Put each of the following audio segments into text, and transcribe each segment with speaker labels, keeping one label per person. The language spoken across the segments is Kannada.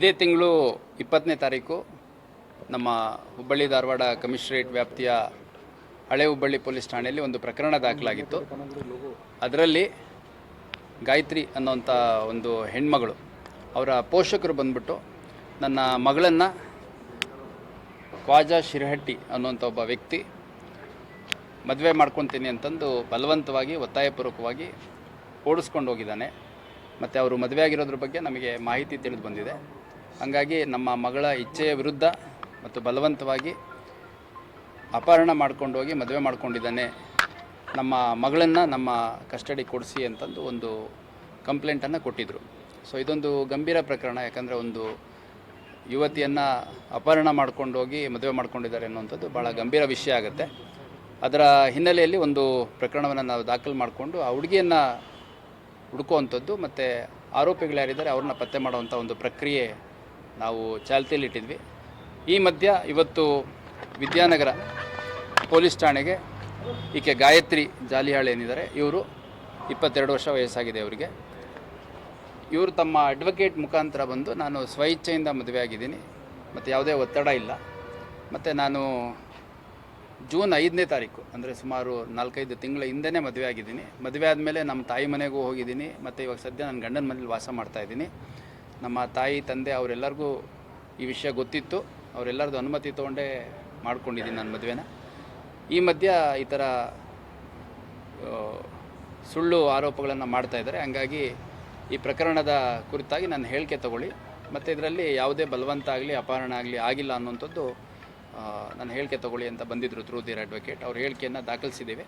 Speaker 1: ಇದೇ ತಿಂಗಳು ಇಪ್ಪತ್ತನೇ ತಾರೀಕು ನಮ್ಮ ಹುಬ್ಬಳ್ಳಿ ಧಾರವಾಡ ಕಮಿಷನರೇಟ್ ವ್ಯಾಪ್ತಿಯ ಹಳೆ ಹುಬ್ಬಳ್ಳಿ ಪೊಲೀಸ್ ಠಾಣೆಯಲ್ಲಿ ಒಂದು ಪ್ರಕರಣ ದಾಖಲಾಗಿತ್ತು. ಅದರಲ್ಲಿ ಗಾಯತ್ರಿ ಅನ್ನೋಂಥ ಒಂದು ಹೆಣ್ಮಗಳು ಅವರ ಪೋಷಕರು ಬಂದ್ಬಿಟ್ಟು ನನ್ನ ಮಗಳನ್ನು ಖ್ವಾಜಾ ಶಿರಹಟ್ಟಿ ಅನ್ನುವಂಥ ಒಬ್ಬ ವ್ಯಕ್ತಿ ಮದುವೆ ಮಾಡ್ಕೊತೀನಿ ಅಂತಂದು ಬಲವಂತವಾಗಿ, ಒತ್ತಾಯಪೂರ್ವಕವಾಗಿ ಓಡಿಸ್ಕೊಂಡು ಹೋಗಿದ್ದಾನೆ. ಮತ್ತು ಅವರು ಮದುವೆ ಆಗಿರೋದ್ರ ಬಗ್ಗೆ ನಮಗೆ ಮಾಹಿತಿ ತಿಳಿದು ಬಂದಿದೆ. ಹಾಗಾಗಿ ನಮ್ಮ ಮಗಳ ಇಚ್ಛೆಯ ವಿರುದ್ಧ ಮತ್ತು ಬಲವಂತವಾಗಿ ಅಪಹರಣ ಮಾಡ್ಕೊಂಡು ಹೋಗಿ ಮದುವೆ ಮಾಡ್ಕೊಂಡಿದ್ದಾನೆ. ನಮ್ಮ ಮಗಳನ್ನು ನಮ್ಮ ಕಸ್ಟಡಿ ಕೊಡಿಸಿ ಅಂತಂದು ಒಂದು ಕಂಪ್ಲೇಂಟನ್ನು ಕೊಟ್ಟಿದ್ದರು ಸೊ ಇದೊಂದು ಗಂಭೀರ ಪ್ರಕರಣ, ಯಾಕಂದರೆ ಒಂದು ಯುವತಿಯನ್ನು ಅಪಹರಣ ಮಾಡ್ಕೊಂಡು ಹೋಗಿ ಮದುವೆ ಮಾಡ್ಕೊಂಡಿದ್ದಾರೆ ಅನ್ನುವಂಥದ್ದು ಭಾಳ ಗಂಭೀರ ವಿಷಯ ಆಗುತ್ತೆ. ಅದರ ಹಿನ್ನೆಲೆಯಲ್ಲಿ ಒಂದು ಪ್ರಕರಣವನ್ನು ನಾವು ದಾಖಲು ಮಾಡಿಕೊಂಡು ಆ ಹುಡುಗಿಯನ್ನು ಹುಡುಕುವಂಥದ್ದು ಮತ್ತು ಆರೋಪಿಗಳು ಯಾರಿದ್ದಾರೆ ಅವ್ರನ್ನ ಪತ್ತೆ ಮಾಡುವಂಥ ಒಂದು ಪ್ರಕ್ರಿಯೆ ನಾವು ಚಾಲ್ತಿಯಲ್ಲಿಟ್ಟಿದ್ವಿ. ಈ ಮಧ್ಯ ಇವತ್ತು ವಿದ್ಯಾನಗರ ಪೊಲೀಸ್ ಠಾಣೆಗೆ ಈಕೆ ಗಾಯತ್ರಿ ಜಾಲಿಹಾಳ್ ಏನಿದ್ದಾರೆ, ಇವರು ಇಪ್ಪತ್ತೆರಡು ವರ್ಷ ವಯಸ್ಸಾಗಿದೆ ಅವರಿಗೆ. ಇವರು ತಮ್ಮ ಅಡ್ವೊಕೇಟ್ ಮುಖಾಂತರ ಬಂದು ನಾನು ಸ್ವಇಚ್ಛೆಯಿಂದ ಮದುವೆ ಆಗಿದ್ದೀನಿ, ಮತ್ತು ಯಾವುದೇ ಒತ್ತಡ ಇಲ್ಲ. ಮತ್ತು ನಾನು ಜೂನ್ ಐದನೇ ತಾರೀಕು, ಅಂದರೆ ಸುಮಾರು ನಾಲ್ಕೈದು ತಿಂಗಳ ಹಿಂದೆನೇ ಮದುವೆ ಆಗಿದ್ದೀನಿ. ಮದುವೆ ಆದಮೇಲೆ ನಮ್ಮ ತಾಯಿ ಮನೆಗೂ ಹೋಗಿದ್ದೀನಿ, ಮತ್ತು ಇವಾಗ ಸದ್ಯ ನನ್ನ ಗಂಡನ ಮನೇಲಿ ವಾಸ ಮಾಡ್ತಾ ಇದ್ದೀನಿ. ನಮ್ಮ ತಾಯಿ ತಂದೆ ಅವರೆಲ್ಲರಿಗೂ ಈ ವಿಷಯ ಗೊತ್ತಿತ್ತು. ಅವರೆಲ್ಲರದ್ದು ಅನುಮತಿ ತೊಗೊಂಡೇ ಮಾಡ್ಕೊಂಡಿದ್ದೀನಿ ನನ್ನ ಮದುವೆನ. ಈ ಮಧ್ಯ ಈ ಥರ ಸುಳ್ಳು ಆರೋಪಗಳನ್ನು ಮಾಡ್ತಾಯಿದ್ದಾರೆ ಹಂಗಾಗಿ ಈ ಪ್ರಕರಣದ ಕುರಿತಾಗಿ ನಾನು ಹೇಳಿಕೆ ತಗೊಳ್ಳಿ. ಮತ್ತು ಇದರಲ್ಲಿ ಯಾವುದೇ ಬಲವಂತ ಆಗಲಿ ಅಪಹರಣ ಆಗಲಿ ಆಗಿಲ್ಲ ಅನ್ನುವಂಥದ್ದು ಆ, ನಾನು ಹೇಳಿಕೆ ತಗೊಳ್ಳಿ ಅಂತ ಬಂದಿದ್ದರು ಥ್ರೂ ದಿರ್ ಅಡ್ವೊಕೇಟ್ ಅವ್ರ ಹೇಳಿಕೆಯನ್ನು ದಾಖಲಿಸಿದ್ದೇವೆ.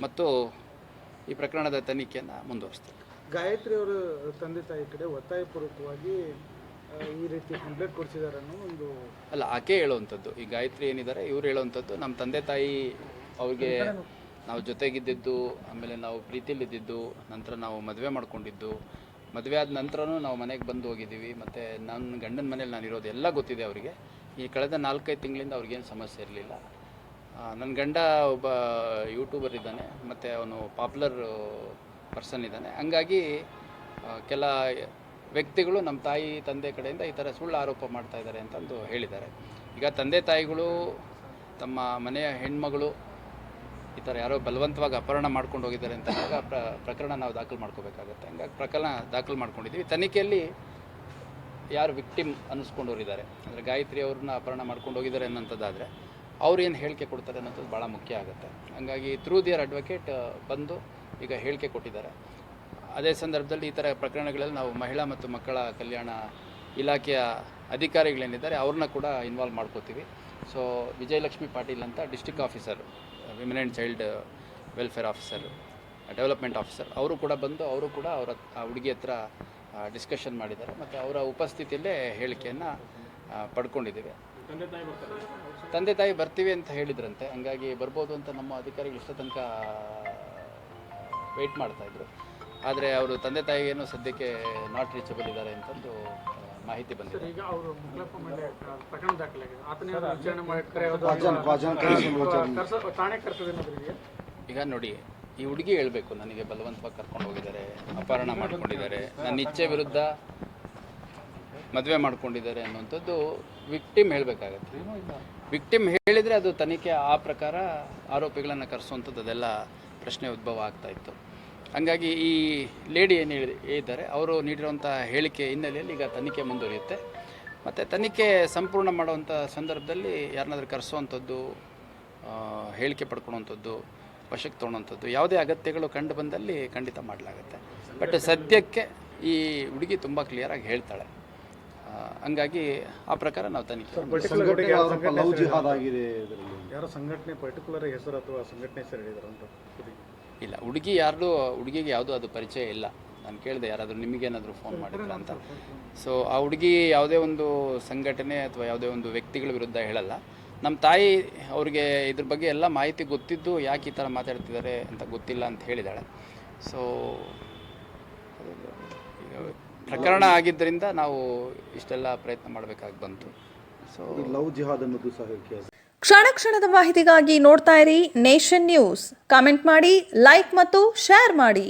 Speaker 1: ಮತ್ತು ಈ ಪ್ರಕರಣದ ತನಿಖೆಯನ್ನು ಮುಂದುವರಿಸ್ತೀವಿ
Speaker 2: ಗಾಯತ್ರಿ ಅವರು ತಂದೆ ತಾಯಿ ಕಡೆ ಒತ್ತಾಯಪೂರ್ವಕವಾಗಿ ಪೂರ್ವಕವಾಗಿ ಈ ರೀತಿ ಕಂಪ್ಲೇಂಟ್ ಕೊಡಿಸಿದ್ದಾರೆ ಅನ್ನೋ ಒಂದು
Speaker 1: ಅಲ್ಲ, ಆಕೆ ಹೇಳುವಂಥದ್ದು. ಈ ಗಾಯತ್ರಿ ಏನಿದ್ದಾರೆ, ಇವ್ರು ಹೇಳುವಂಥದ್ದು, ನಮ್ಮ ತಂದೆ ತಾಯಿ ಅವ್ರಿಗೆ ನಾವು ಜೊತೆಗಿದ್ದಿದ್ದು, ಆಮೇಲೆ ನಾವು ಪ್ರೀತಿಲಿದ್ದಿದ್ದು ನಂತರ ನಾವು ಮದುವೆ ಮಾಡ್ಕೊಂಡಿದ್ದು. ಮದುವೆ ಆದ ನಂತರನೂ ನಾವು ಮನೆಗೆ ಬಂದು ಹೋಗಿದ್ದೀವಿ. ಮತ್ತು ನನ್ನ ಗಂಡನ ಮನೇಲಿ ನಾನು ಇರೋದು ಎಲ್ಲ ಗೊತ್ತಿದೆ ಅವರಿಗೆ. ಈ ಕಳೆದ ನಾಲ್ಕೈದು ತಿಂಗಳಿಂದ ಅವ್ರಿಗೇನು ಸಮಸ್ಯೆ ಇರಲಿಲ್ಲ. ನನ್ನ ಗಂಡ ಒಬ್ಬ ಯೂಟ್ಯೂಬರ್ ಇದ್ದಾನೆ. ಮತ್ತು ಅವನು ಪಾಪ್ಯುಲರ್ ಪರ್ಸನ್ ಇದ್ದಾನೆ. ಹಂಗಾಗಿ ಕೆಲ ವ್ಯಕ್ತಿಗಳು ನಮ್ಮ ತಾಯಿ, ತಂದೆ ಕಡೆಯಿಂದ ಈ ಥರ ಸುಳ್ಳು ಆರೋಪ ಮಾಡ್ತಾ ಇದ್ದಾರೆ ಅಂತಂದು ಹೇಳಿದ್ದಾರೆ. ಈಗ ತಂದೆ ತಾಯಿಗಳು, ತಮ್ಮ ಮನೆಯ ಹೆಣ್ಮಗಳು ಈ ಥರ ಯಾರೋ ಬಲವಂತವಾಗಿ ಅಪಹರಣ ಮಾಡ್ಕೊಂಡು ಹೋಗಿದ್ದಾರೆ ಅಂತ ಪ್ರ, ಪ್ರಕರಣ ನಾವು ದಾಖಲು ಮಾಡ್ಕೋಬೇಕಾಗತ್ತೆ. ಹಂಗಾಗಿ ಪ್ರಕರಣ ದಾಖಲು ಮಾಡ್ಕೊಂಡಿದ್ದೀವಿ. ತನಿಖೆಯಲ್ಲಿ ಯಾರು ವಿಕ್ಟಿಮ್ ಅನ್ನಿಸ್ಕೊಂಡವ್ರಿದ್ದಾರೆ. ಅಂದರೆ ಗಾಯತ್ರಿ ಅವ್ರನ್ನ ಅಪಹರಣ ಮಾಡ್ಕೊಂಡು ಹೋಗಿದ್ದಾರೆ ಅನ್ನೋಂಥದ್ದಾದರೆ ಅವ್ರು ಏನು ಹೇಳಿಕೆ ಕೊಡ್ತಾರೆ ಅನ್ನೋಂಥದ್ದು ಭಾಳ ಮುಖ್ಯ ಆಗುತ್ತೆ. ಹಂಗಾಗಿ ಥ್ರೂ ದಿಯರ್ ಅಡ್ವೊಕೇಟ್ ಬಂದು ಈಗ ಹೇಳಿಕೆ ಕೊಟ್ಟಿದ್ದಾರೆ. ಅದೇ ಸಂದರ್ಭದಲ್ಲಿ ಈ ಥರ ಪ್ರಕರಣಗಳಲ್ಲಿ ನಾವು ಮಹಿಳಾ ಮತ್ತು ಮಕ್ಕಳ ಕಲ್ಯಾಣ ಇಲಾಖೆಯ ಅಧಿಕಾರಿಗಳೇನಿದ್ದಾರೆ, ಅವ್ರನ್ನ ಕೂಡ ಇನ್ವಾಲ್ವ್ ಮಾಡ್ಕೋತೀವಿ. ಸೊ ವಿಜಯಲಕ್ಷ್ಮಿ ಪಾಟೀಲ್ ಅಂತ district officer women and child welfare officer development officer ಅವರು ಕೂಡ ಬಂದು, ಅವರು ಕೂಡ ಅವರ ಹುಡುಗಿ ಹತ್ರ ಡಿಸ್ಕಷನ್ ಮಾಡಿದ್ದಾರೆ ಮತ್ತು ಅವರ ಉಪಸ್ಥಿತಿಯಲ್ಲೇ ಹೇಳಿಕೆಯನ್ನು ಪಡ್ಕೊಂಡಿದ್ದೀವಿ. ತಂದೆ ತಾಯಿ ಬರ್ತೀವಿ ಅಂತ ಹೇಳಿದ್ರಂತೆ, ಹಂಗಾಗಿ ಬರ್ಬೋದು ಅಂತ ನಮ್ಮ ಅಧಿಕಾರಿಗಳು ಇಷ್ಟ ತನಕ ವೆಯ್ಟ್ ಇದ್ದರು ಆದರೆ ಅವರು ತಂದೆ ತಾಯಿಗೇನು ಸದ್ಯಕ್ಕೆ ನಾಟ್ ರೀಚಬಲ್ ಇದ್ದಾರೆ ಅಂತಂದು ಮಾಹಿತಿ ಬಂದಿದೆ.
Speaker 2: ಈಗ ಅವರು ಮುಗ್ಲಪ್ಪ ಮೇಲೆ ಆ, ಪ್ರಕರಣ ದಾಖಲಾಗಿದೆ. ಆತನೇ ವಿಚಾರಣೆ ಮಾಡಿ ಕರ್ಸ ಠಾಣೆ ಕರ್ಸೋದೇನಾದ್ರೂ ಇದೆಯಾ?
Speaker 1: ಈಗ ನೋಡಿ ಈ ಹುಡುಗಿ ಹೇಳಬೇಕು ನನಗೆ ಬಲವಂತವಾಗಿ ಕರ್ಕೊಂಡು ಹೋಗಿದ್ದಾರೆ ಅಪಹರಣ ಮಾಡ್ಕೊಂಡಿದ್ದಾರೆ ನನ್ನ ಇಚ್ಛೆ ವಿರುದ್ಧ ಮದುವೆ ಮಾಡ್ಕೊಂಡಿದ್ದಾರೆ ಅನ್ನುವಂಥದ್ದು ವಿಕ್ಟಿಮ್ ಹೇಳಬೇಕಾಗತ್ತೆ. ವಿಕ್ಟಿಮ್ ಹೇಳಿದರೆ ಅದು ತನಿಖೆ ಆ ಪ್ರಕಾರ ಆರೋಪಿಗಳನ್ನು ಕರೆಸುವಂಥದ್ದು ಅದೆಲ್ಲ ಪ್ರಶ್ನೆ ಉದ್ಭವ ಆಗ್ತಾ ಇತ್ತು. ಹಂಗಾಗಿ ಈ ಲೇಡಿ ಏನು ಹೇಳಿ ಇದ್ದಾರೆ ಅವರು ನೀಡಿರುವಂಥ ಹೇಳಿಕೆ ಹಿನ್ನೆಲೆಯಲ್ಲಿ ಈಗ ತನಿಖೆ ಮುಂದುವರಿಯುತ್ತೆ. ಮತ್ತು ತನಿಖೆ ಸಂಪೂರ್ಣ ಮಾಡುವಂಥ ಸಂದರ್ಭದಲ್ಲಿ ಯಾರನ್ನಾದ್ರೂ ಕರೆಸುವಂಥದ್ದು ಹೇಳಿಕೆ ಪಡ್ಕೊಳ್ಳುವಂಥದ್ದು ವಶಕ್ಕೆ ತೊಗೊಳುವಂಥದ್ದು ಯಾವುದೇ ಅಗತ್ಯಗಳು ಕಂಡು ಬಂದಲ್ಲಿ ಖಂಡಿತ ಮಾಡಲಾಗುತ್ತೆ. ಬಟ್ ಸದ್ಯಕ್ಕೆ ಈ ಹುಡುಗಿ ತುಂಬ ಕ್ಲಿಯರಾಗಿ ಹೇಳ್ತಾಳೆ. ಹಂಗಾಗಿ ಆ ಪ್ರಕಾರ ನಾವು ತನಿಖೆ
Speaker 2: ಯಾರೋ ಸಂಘಟನೆ ಪರ್ಟಿಕ್ಯುಲರ್ ಹೆಸರು ಅಥವಾ ಸಂಘಟನೆ ಹೆಸರು ಹೇಳಿದಾರೆ ಅಂತ
Speaker 1: ಇಲ್ಲ ಹುಡುಗಿ ಯಾರ್ದು ಹುಡುಗಿಗೆ ಯಾವುದೂ ಅದು ಪರಿಚಯ ಇಲ್ಲ. ನಾನು ಕೇಳಿದೆ ಯಾರಾದರೂ ನಿಮಗೇನಾದರೂ ಫೋನ್ ಮಾಡಿದ್ರ ಅಂತ. ಸೊ ಆ ಹುಡುಗಿ ಯಾವುದೇ ಒಂದು ಸಂಘಟನೆ ಅಥವಾ ಯಾವುದೇ ಒಂದು ವ್ಯಕ್ತಿಗಳ ವಿರುದ್ಧ ಹೇಳಲ್ಲ. ನಮ್ಮ ತಾಯಿ ಅವ್ರಿಗೆ ಇದ್ರ ಬಗ್ಗೆ ಎಲ್ಲ ಮಾಹಿತಿ ಗೊತ್ತಿದ್ದು ಯಾಕೆ ಈ ಥರ ಮಾತಾಡ್ತಿದ್ದಾರೆ ಅಂತ ಗೊತ್ತಿಲ್ಲ ಅಂತ ಹೇಳಿದಾಳೆ. ಸೊ ಪ್ರಕರಣ ಆಗಿದ್ದರಿಂದ ನಾವು ಇಷ್ಟೆಲ್ಲ ಪ್ರಯತ್ನ ಮಾಡಬೇಕಾಗಿ ಬಂತು. ಸೊ
Speaker 3: ಲವ್ ಜಿಹಾದ್ ಅನ್ನೋದು ಸಹ
Speaker 4: ಕ್ಷಣ ಕ್ಷಣದ ಮಾಹಿತಿಗಾಗಿ ನೋಡ್ತಾ ಇರಿ ನೇಷನ್ ನ್ಯೂಸ್. ಕಾಮೆಂಟ್ ಮಾಡಿ ಲೈಕ್ ಮತ್ತು ಶೇರ್ ಮಾಡಿ.